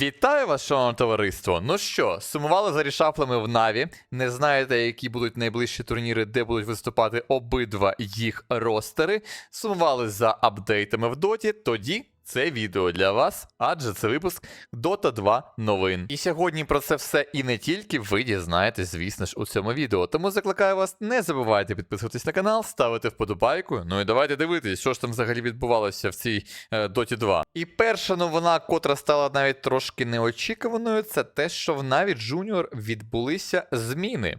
Вітаю вас, шановне товариство. Ну що, сумували за рішафлами в Наві. Не знаєте, які будуть найближчі турніри, де будуть виступати обидва їх ростери. Сумували за апдейтами в доті. Тоді це відео для вас, адже це випуск Dota 2 новин. І сьогодні про це все і не тільки ви дізнаєтесь, звісно ж, у цьому відео. Тому закликаю вас, не забувайте підписуватись на канал, ставити вподобайку. Ну і давайте дивитись, що ж там взагалі відбувалося в цій е, Доті 2. І перша новина, котра стала навіть трошки неочікуваною, це те, що в Наві Junior відбулися зміни.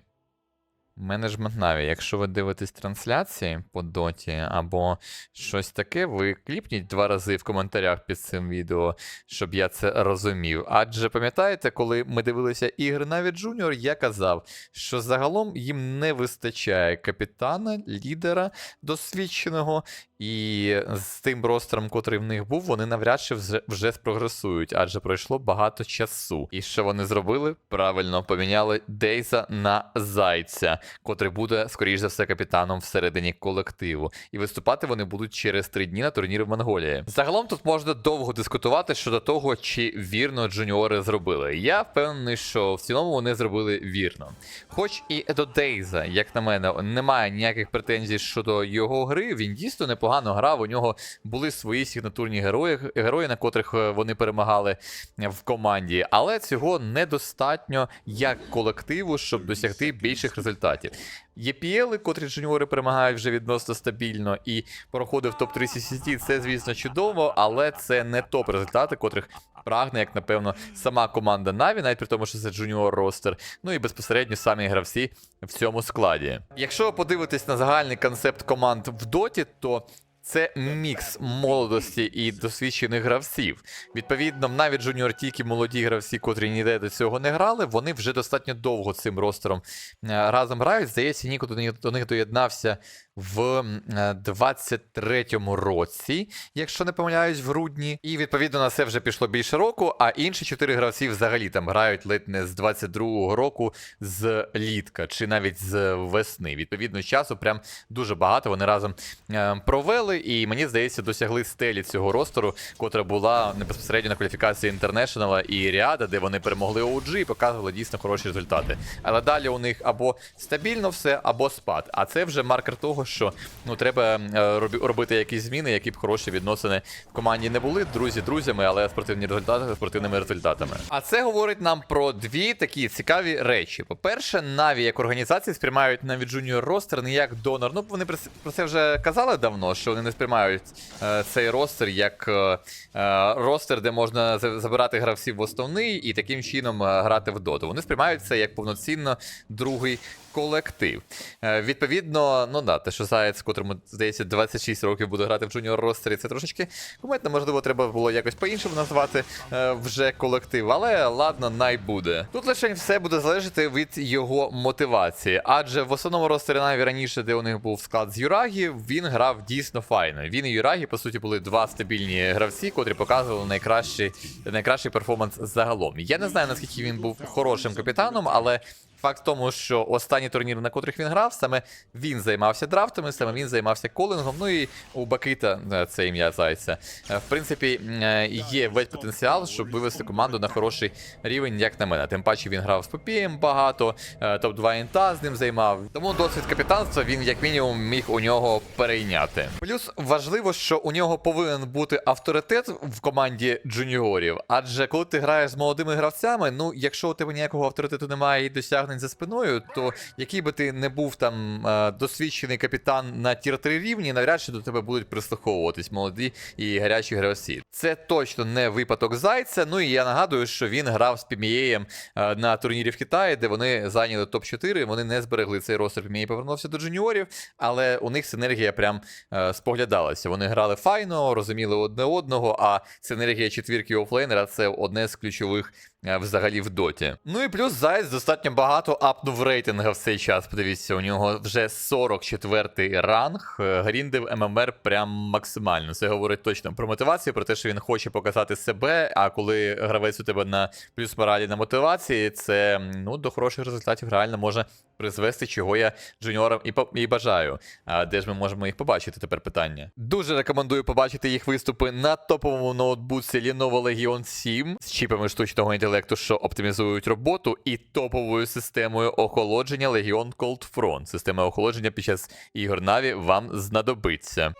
Менеджмент Наві, якщо ви дивитесь трансляції по доті або щось таке, ви кліпніть два рази в коментарях під цим відео, щоб я це розумів. Адже пам'ятаєте, коли ми дивилися ігри Наві Джуніор, я казав, що загалом їм не вистачає капітана, лідера досвідченого, і з тим ростером, котрий в них був, вони навряд чи вже, вже спрогресують, адже пройшло багато часу. І що вони зробили? Правильно поміняли Дейза на Зайця, котрий буде, скоріш за все, капітаном всередині колективу. І виступати вони будуть через три дні на турнірі в Монголії. Загалом тут можна довго дискутувати щодо того, чи вірно джуніори зробили. Я впевнений, що в цілому вони зробили вірно. Хоч і до Дейза, як на мене, немає ніяких претензій щодо його гри, він дійсно непогано грав. У нього були свої сигнатурні герої, герої, на котрих е, вони перемагали в команді. Але цього недостатньо як колективу, щоб досягти більших результатів. ЄПЛи, котрі джуніори перемагають вже відносно стабільно, і проходив топ-3 CCT, це, звісно, чудово, але це не топ-результати, котрих прагне, як напевно, сама команда Наві, навіть при тому, що це джуніор ростер, ну і безпосередньо самі гравці в цьому складі. Якщо ви подивитесь на загальний концепт команд в доті, то це мікс молодості і досвідчених гравців. Відповідно, навіть джуніор тільки молоді гравці, котрі ніде до цього не грали, вони вже достатньо довго цим ростером е, разом грають. Здається, нікуди до них доєднався в м, е, 23-му році, якщо не помиляюсь, в грудні. І відповідно на це вже пішло більше року. А інші чотири гравці взагалі там грають ледь не з 22-го року з літка, чи навіть з весни. Відповідно, часу прям дуже багато вони разом е, провели, і мені здається, досягли стелі цього ростеру, котра була безпосередньо на кваліфікації Інтернешнала і Ріада, де вони перемогли OG і показували дійсно хороші результати. Але далі у них або стабільно все, або спад. А це вже маркер того, що ну треба е, робити якісь зміни, які б хороші відносини в команді не були. Друзі друзями, але спортивні результати спортивними результатами. А це говорить нам про дві такі цікаві речі. По-перше, Наві як організації сприймають навіть Junior ростер не як донор. Ну вони про це- вже казали давно, що вони не сприймають е, цей ростер як е, е, ростер, де можна забирати гравців в основний і таким чином е, грати в доту. Вони сприймають це як повноцінно другий колектив. Е, відповідно, ну да, те, що Заяць, котрому здається 26 років буде грати в джуніор ростері, це трошечки куметно. Можливо, треба було якось по-іншому назвати е, вже колектив, але ладно, най буде. Тут лише все буде залежати від його мотивації, адже в основному ростері Наві раніше, де у них був склад з Юрагі, він грав дійсно файно. Він і Юрагі, по суті, були два стабільні гравці, котрі показували найкращий, найкращий перформанс загалом. Я не знаю, наскільки він був хорошим капітаном, але Факт в тому, що останні турніри, на котрих він грав, саме він займався драфтами, саме він займався колінгом. Ну і у Бакита е, це ім'я зайця. Е, В принципі, е, є весь потенціал, щоб вивести команду на хороший рівень, як на мене. Тим паче він грав з Попієм багато, е, топ-2 інта з ним займав. Тому досвід капітанства він, як мінімум, міг у нього перейняти. Плюс важливо, що у нього повинен бути авторитет в команді джуніорів. Адже коли ти граєш з молодими гравцями, ну якщо у тебе ніякого авторитету немає і досягнень за спиною, то який би ти не був там е, досвідчений капітан на тір 3 рівні, навряд чи до тебе будуть прислуховуватись молоді і гарячі гравці. Це точно не випадок зайця. Ну і я нагадую, що він грав з Пімієєм е, на турнірі в Китаї, де вони зайняли топ-4. Вони не зберегли цей ростер. Пімієй повернувся до джуніорів, але у них синергія прям е, споглядалася. Вони грали файно, розуміли одне одного. А синергія четвірки офлейнера це одне з ключових взагалі в доті. Ну і плюс Зайц достатньо багато апнув рейтинга в цей час. Подивіться, у нього вже 44-й ранг. Е, Гріндив ММР прям максимально. Це говорить точно про мотивацію, про те, що він хоче показати себе. А коли гравець у тебе на плюс моралі на мотивації, це ну до хороших результатів реально може призвести, чого я джуніорам і, по- і бажаю. А де ж ми можемо їх побачити? Тепер питання. Дуже рекомендую побачити їх виступи на топовому ноутбуці Lenovo Legion 7 з чіпами штучного інтелекту, що оптимізують роботу, і топовою системою охолодження Legion Cold Front. Система охолодження під час ігор Na'Vi вам знадобиться.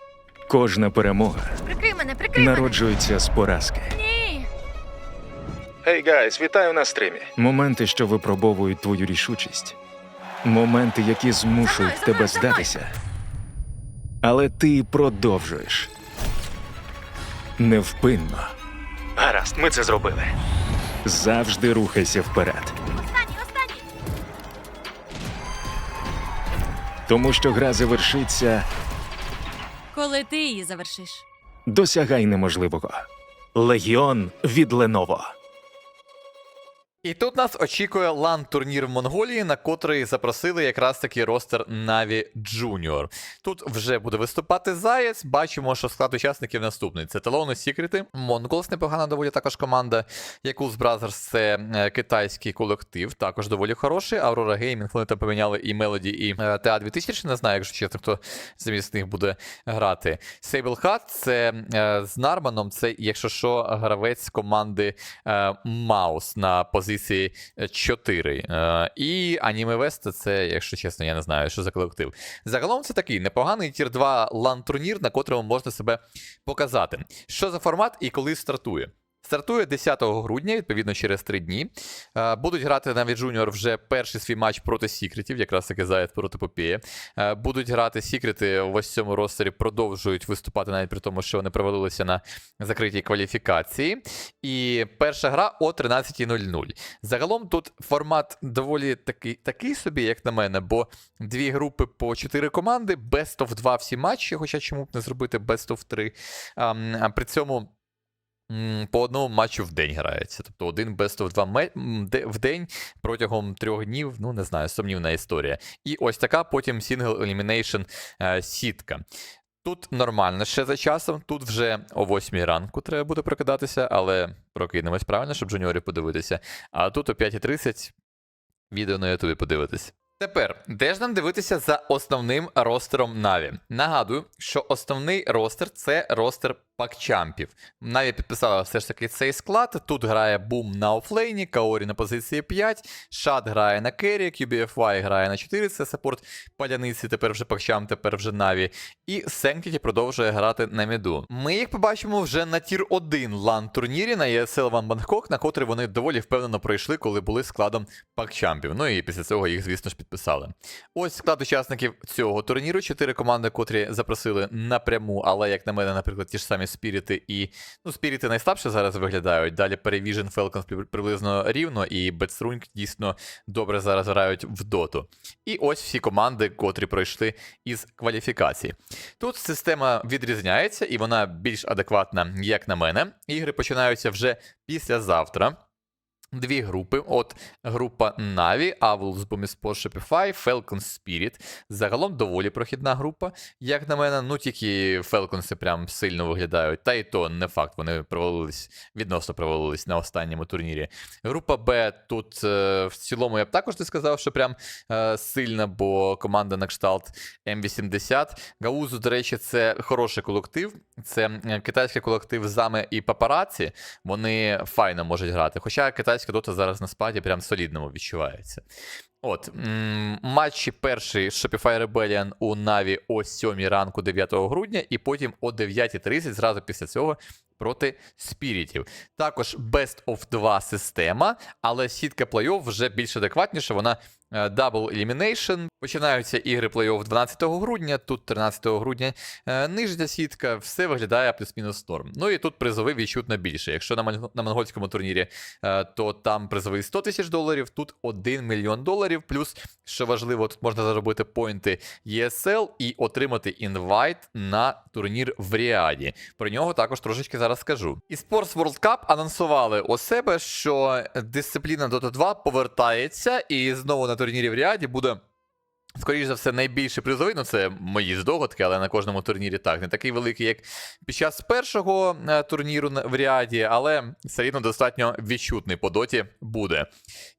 Кожна перемога Прикрий мене, прикрий мене. народжується з поразки. Ні. Гей, гайс, вітаю на стрімі. Моменти, що випробовують твою рішучість. Моменти, які змушують За тебе за здатися. Але ти продовжуєш. Невпинно. Гаразд, ми це зробили. Завжди рухайся вперед. Останній, останній. Тому що гра завершиться, Коли ти її завершиш. досягай неможливого. Легіон від Леново. І тут нас очікує лан-турнір в Монголії, на котрий запросили якраз таки ростер Na'Vi Junior. Тут вже буде виступати Заєць. Бачимо, що склад учасників наступний: це Талони Сікрети, Монголс непогана доволі також команда. Якулс Brothers – це е, китайський колектив, також доволі хороший. Aurora Gaming, вони там поміняли і Melody, і TA 2000. Не знаю, якщо чесно, хто замість них буде грати. Sable Hat – це е, з Нарманом, це, якщо що, гравець команди е, Маус на позиції 4. Е, і Аніме West це, якщо чесно, я не знаю, що за колектив. Загалом це такий непоганий тір 2 лан-турнір, на котрому можна себе показати. Що за формат і коли стартує? Стартує 10 грудня, відповідно, через 3 дні. Е, Будуть грати навіть Junior вже перший свій матч проти Сікретів, якраз таки Заяць проти Попея. Е, Будуть грати Сікрети в ось цьому ростері, продовжують виступати навіть при тому, що вони провалилися на закритій кваліфікації. І перша гра о 13.00. Загалом тут формат доволі такий, такий собі, як на мене, бо дві групи по чотири команди, best of 2 всі матчі, хоча чому б не зробити best of 3. А, м, а при цьому. По одному матчу в день грається. Тобто один best of 2 ме- м, де- в день протягом трьох днів, ну не знаю, сумнівна історія. І ось така потім single elimination е, сітка. Тут нормально ще за часом, тут вже о 8 ранку треба буде прокидатися, але прокинемось правильно, щоб джуніорів подивитися. А тут о 5.30 відео на Ютубі подивитись. Тепер, де ж нам дивитися за основним ростером Наві? Нагадую, що основний ростер це ростер пакчампів. Наві підписала все ж таки цей склад. Тут грає Бум на офлейні, Каорі на позиції 5, Шад грає на керрі, QBFY грає на 4, це саппорт паляниці, тепер вже пакчам, тепер вже Наві. І Sanctity продовжує грати на міду. Ми їх побачимо вже на тір 1 лан турнірі на ESL One Bangkok, на котрий вони доволі впевнено пройшли, коли були складом пакчампів. Ну і після цього їх, звісно ж, підписали. Ось склад учасників цього турніру. Чотири команди, котрі запросили напряму, але, як на мене, наприклад, ті ж самі Спіріти і. Ну, Спіріти найслабше зараз виглядають. Далі перевіжен Falcons приблизно рівно, і Бетструнг дійсно добре зараз грають в доту. І ось всі команди, котрі пройшли із кваліфікації. Тут система відрізняється, і вона більш адекватна, як на мене. Ігри починаються вже післязавтра. Дві групи. От група Na'Vi, Avulus, Bumisport, Shopify, Falcon Spirit. Загалом доволі прохідна група, як на мене. Ну тільки Falcons прям сильно виглядають. Та і то не факт, вони провалились, відносно провалились на останньому турнірі. Група Б тут е, в цілому я б також не сказав, що прям е, сильна, бо команда на кшталт М80. Гаузу, до речі, це хороший колектив. Це е, китайський колектив Заме і Папараці. Вони файно можуть грати. Хоча китайська дота зараз на спаді прям солідному відчувається. От, матчі перший Shopify Rebellion у Наві о 7 ранку 9 грудня, і потім о 9.30 зразу після цього проти спірітів. Також Best of 2 система, але сітка плей-офф вже більш адекватніша. Вона е, Double Elimination. Починаються ігри плей-офф 12 грудня, тут 13 грудня е, нижня сітка, все виглядає плюс-мінус норм. Ну і тут призовий відчутно більше. Якщо на, монгольському турнірі, е, то там призовий 100 тисяч доларів, тут 1 мільйон доларів. Плюс, що важливо, тут можна заробити поінти ESL і отримати інвайт на турнір в Ріаді. Про нього також трошечки зараз скажу. І Sports World Cup анонсували у себе, що дисципліна Dota 2 повертається, і знову на турнірі в Ріаді буде Скоріше за все, найбільший призовий, ну це мої здогадки, але на кожному турнірі так. Не такий великий, як під час першого е, турніру в ряді, але все рівно достатньо відчутний по доті буде.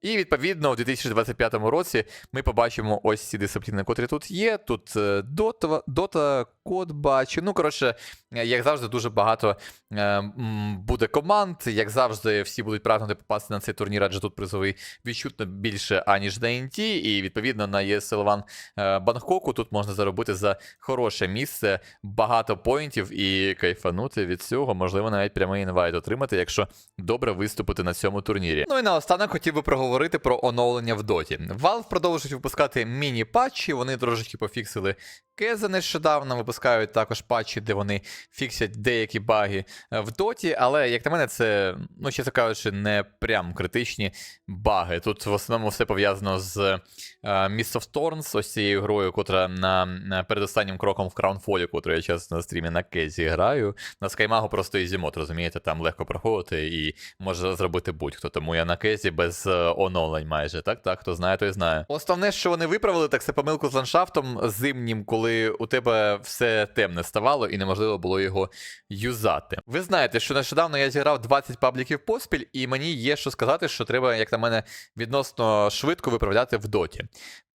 І відповідно у 2025 році ми побачимо ось ці дисципліни, котрі тут є. Тут е, Dota, Dota код бачу. Ну, коротше, е, як завжди, дуже багато буде команд. Як завжди, всі будуть прагнути попасти на цей турнір, адже тут призовий відчутно більше, аніж на NT, і відповідно на е, Бангкоку тут можна заробити за хороше місце, багато поінтів і кайфанути від цього, можливо, навіть прямий інвайт отримати, якщо добре виступити на цьому турнірі. Ну і наостанок хотів би проговорити про оновлення в доті. Valve продовжують випускати міні-патчі, вони трошечки пофіксили Кеза нещодавно, випускають також патчі, де вони фіксять деякі баги е, в доті, але, як на мене, це, ну, чесно кажучи, не прям критичні баги. Тут в основному все пов'язано з Mist of Thorns, ось цією грою, котра на, на передостаннім кроком в Краунфолі, котру я часто на стрімі на Кезі граю. На Скаймагу просто ізімот, розумієте, там легко проходити і може зробити будь-хто. Тому я на Кезі без е, оновлень майже. Так, так, хто знає, той знає. Основне, що вони виправили, так це помилку з ландшафтом зимнім, коли у тебе все темне ставало і неможливо було його юзати. Ви знаєте, що нещодавно я зіграв 20 пабліків поспіль, і мені є що сказати, що треба, як на мене, відносно швидко виправляти в доті.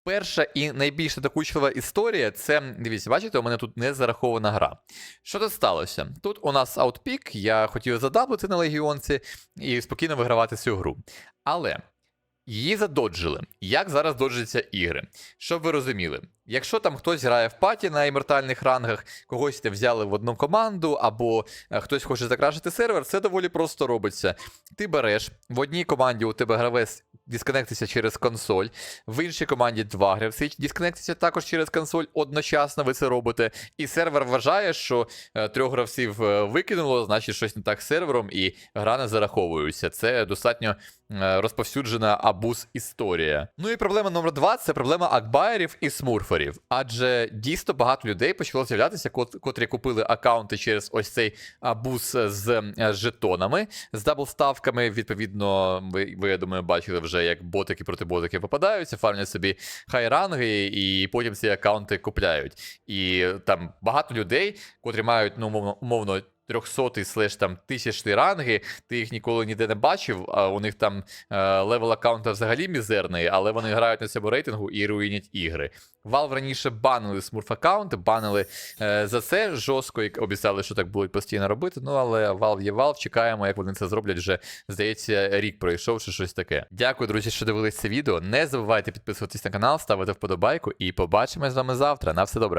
Перша і найбільш докучлива історія це, дивіться, бачите, у мене тут не зарахована гра. Що тут сталося? Тут у нас аутпік, я хотів задаблити на легіонці і спокійно вигравати цю гру. Але її задоджили. Як зараз доджаться ігри? Щоб ви розуміли, якщо там хтось грає в паті на імертальних рангах, когось те взяли в одну команду, або е, хтось хоче закрашити сервер, це доволі просто робиться. Ти береш в одній команді у тебе гравець дисконектиться через консоль, в іншій команді два гравці дисконектиться також через консоль. Одночасно ви це робите. І сервер вважає, що е, трьох гравців е, викинуло, значить щось не так з сервером, і гра не зараховується. Це достатньо розповсюджена абуз історія. Ну і проблема номер два це проблема акбаєрів і смурферів. Адже дійсно багато людей почало з'являтися, котрі купили аккаунти через ось цей абуз з е, жетонами, з даблставками. Відповідно, ви, ви я думаю, бачили вже, як ботики проти ботиків попадаються, фармлять собі хайранги, і потім ці аккаунти купляють. І там багато людей, котрі мають ну, умовно, умовно 300 слеш там тисячні ранги, ти їх ніколи ніде не бачив, а у них там е, левел аккаунта взагалі мізерний, але вони грають на цьому рейтингу і руїнять ігри. Valve раніше банили смурф аккаунти, банили е, за це жорстко, і обіцяли, що так будуть постійно робити. Ну але Valve є Valve, чекаємо, як вони це зроблять вже, здається, рік пройшов чи щось таке. Дякую, друзі, що дивились це відео. Не забувайте підписуватись на канал, ставити вподобайку і побачимось з вами завтра. На все добре.